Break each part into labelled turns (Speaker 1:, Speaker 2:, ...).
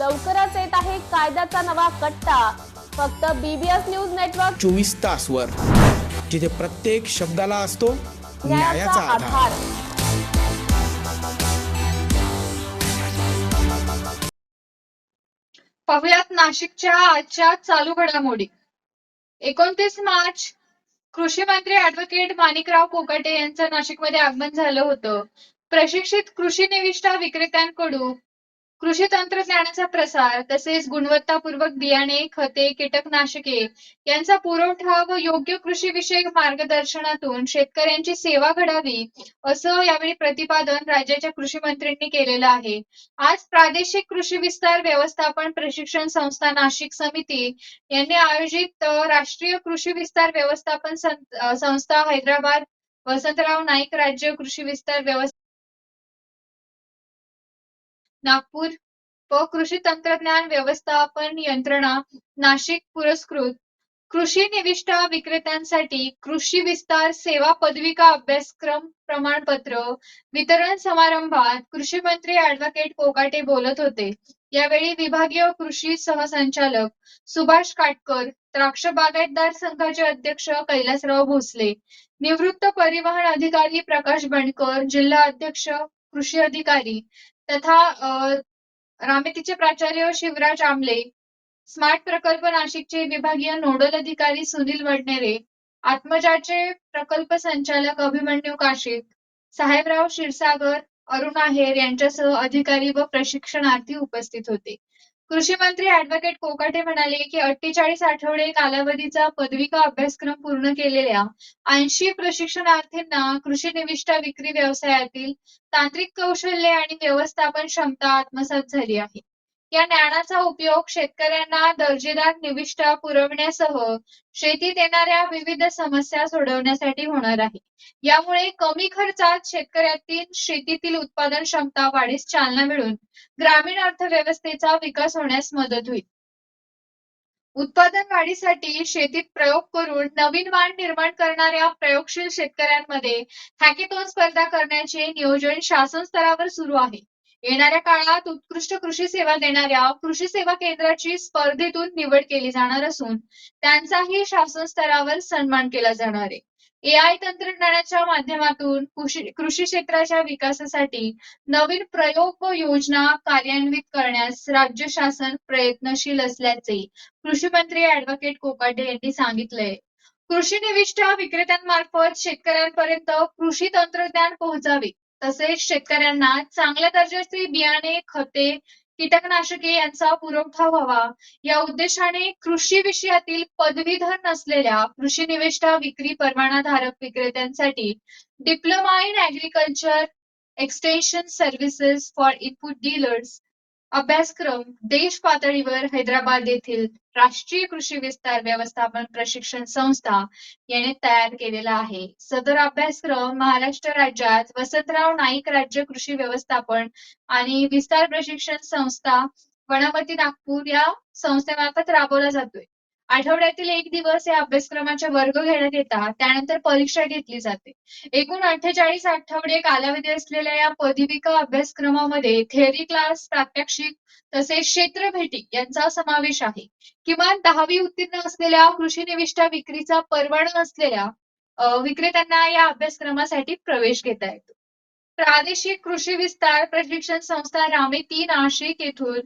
Speaker 1: लवकरच येत आहे कायद्याचा नवा कट्टा. फक्त बीबीएस न्यूज नेटवर्क
Speaker 2: चोवीस तासवर. जिथे प्रत्येक शब्दाला असतो
Speaker 1: न्यायाचा आधार.
Speaker 3: पाहुयात नाशिकच्या आजच्या चालू घडामोडी. एकोणतीस मार्च कृषी मंत्री ऍडव्होकेट माणिकराव कोकाटे यांचं नाशिकमध्ये आगमन झालं होतं. प्रशिक्षित कृषी निविष्ठा विक्रेत्यांकडून कृषी तंत्रज्ञानाचा प्रसार तसेच गुणवत्तापूर्वक बियाणे खते कीटकनाशके यांचा पुरवठा व योग्य कृषी विषयक मार्गदर्शनातून शेतकऱ्यांची सेवा घडावी असं यावेळी प्रतिपादन राज्याच्या कृषी मंत्र्यांनी केलेलं आहे. आज प्रादेशिक कृषी विस्तार व्यवस्थापन प्रशिक्षण संस्था नाशिक समिती यांनी आयोजित राष्ट्रीय कृषी विस्तार व्यवस्थापन संस्था हैदराबाद वसंतराव नाईक राज्य कृषी विस्तार व्यवस्था नागपूर व कृषी तंत्रज्ञान व्यवस्थापन यंत्रणा नाशिक पुरस्कृत कृषी निविष्ठा विक्रेत्यांसाठी कृषी विस्तार सेवा पदविका अभ्यासक्रम प्रमाणपत्र वितरण समारंभात कृषी मंत्री ऍडव्होकेट कोकाटे बोलत होते. यावेळी विभागीय कृषी सहसंचालक सुभाष काटकर द्राक्ष बागायतदार संघाचे अध्यक्ष कैलासराव भोसले निवृत्त परिवहन अधिकारी प्रकाश बंडकर जिल्हा अध्यक्ष कृषी अधिकारी तथा रामेतीचे प्राचार्य शिवराज आमले स्मार्ट प्रकल्प नाशिकचे विभागीय नोडल अधिकारी सुनील वडनेरे आत्मजाचे प्रकल्प संचालक अभिमन्यू काशिक साहेबराव क्षीरसागर अरुण आहेर यांच्यासह अधिकारी व प्रशिक्षणार्थी उपस्थित होते. कृषी मंत्री ऍडव्होकेट कोकाटे म्हणाले की अठ्ठेचाळीस आठवडे कालावधीचा पदविका अभ्यासक्रम पूर्ण केलेल्या ऐंशी प्रशिक्षणार्थींना कृषी निविष्ठा विक्री व्यवसायातील तांत्रिक कौशल्य आणि व्यवस्थापन क्षमता आत्मसात झाली आहे. या ज्ञानाचा उपयोग शेतकऱ्यांना दर्जेदार निविष्ठा पुरवण्यासह शेतीत येणाऱ्या विविध समस्या सोडवण्यासाठी होणार आहे. यामुळे कमी खर्चात शेतकऱ्यातील शेतीतील उत्पादन क्षमता वाढीस चालना मिळून ग्रामीण अर्थव्यवस्थेचा विकास होण्यास मदत होईल. उत्पादन वाढीसाठी शेतीत प्रयोग करून नवीन वाण निर्माण करणाऱ्या प्रयोगशील शेतकऱ्यांमध्ये हॅकेथॉन स्पर्धा करण्याचे नियोजन शासन स्तरावर सुरू आहे. येणाऱ्या काळात उत्कृष्ट कृषी सेवा देणाऱ्या कृषी सेवा केंद्राची स्पर्धेतून निवड केली जाणार असून त्यांचाही शासन स्तरावर सन्मान केला जाणार आहे. एआय तंत्रज्ञानाच्या माध्यमातून कृषी कृषी क्षेत्राच्या विकासासाठी नवीन प्रयोग व योजना कार्यान्वित करण्यास राज्य शासन प्रयत्नशील असल्याचे कृषी मंत्री ऍडव्होकेट कोकाटे यांनी सांगितलंय. कृषी निविष्ठा विक्रेत्यांमार्फत शेतकऱ्यांपर्यंत कृषी तंत्रज्ञान पोहोचावे तसेच शेतकऱ्यांना चांगल्या दर्जाचे बियाणे खते कीटकनाशके यांचा पुरवठा व्हावा. या उद्देशाने कृषी विषयातील पदवीधर नसलेल्या कृषी निविष्ठा विक्री परवानाधारक विक्रेत्यांसाठी diploma in agriculture extension services for input dealers अभ्यासक्रम देश पातळीवर हैदराबाद येथील राष्ट्रीय कृषी विस्तार व्यवस्थापन प्रशिक्षण संस्था याने तयार केलेला आहे. सदर अभ्यासक्रम महाराष्ट्र राज्यात वसंतराव नाईक राज्य कृषी व्यवस्थापन आणि विस्तार प्रशिक्षण संस्था वनमती नागपूर या संस्थेमार्फत राबवला जातोय. आठवड्यातील एक दिवस या अभ्यासक्रमाचे वर्ग घेण्यात येतात. त्यानंतर परीक्षा घेतली जाते. एकूण अठ्ठेचाळीस आठवडे कालावधी असलेल्या या पदविका अभ्यासक्रमामध्ये थेअरी क्लास प्रात्यक्षिक तसेच क्षेत्र भेटी यांचा समावेश आहे. किमान दहावी उत्तीर्ण असलेल्या कृषी निविष्ठा विक्रीचा परवाना असलेल्या विक्रेत्यांना या अभ्यासक्रमासाठी प्रवेश घेता येतो. प्रादेशिक कृषी विस्तार प्रशिक्षण संस्था रामेती नाशिक येथून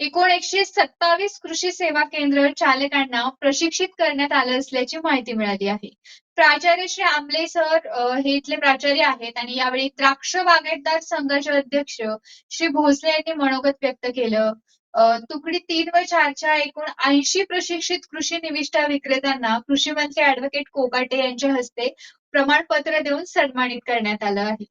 Speaker 3: एकूण एकशे सत्तावीस कृषी सेवा केंद्र चालकांना प्रशिक्षित करण्यात आलं असल्याची माहिती मिळाली आहे. प्राचार्य श्री आंबले सर हे इथले प्राचार्य आहेत आणि यावेळी द्राक्ष बागायतदार संघाचे अध्यक्ष श्री भोसले यांनी मनोगत व्यक्त केलं. तुकडी तीन व चारच्या एकूण ऐंशी प्रशिक्षित कृषी निविष्ठा विक्रेत्यांना कृषी मंत्री ऍडव्होकेट कोकाटे यांच्या हस्ते प्रमाणपत्र देऊन सन्मानित करण्यात आलं आहे.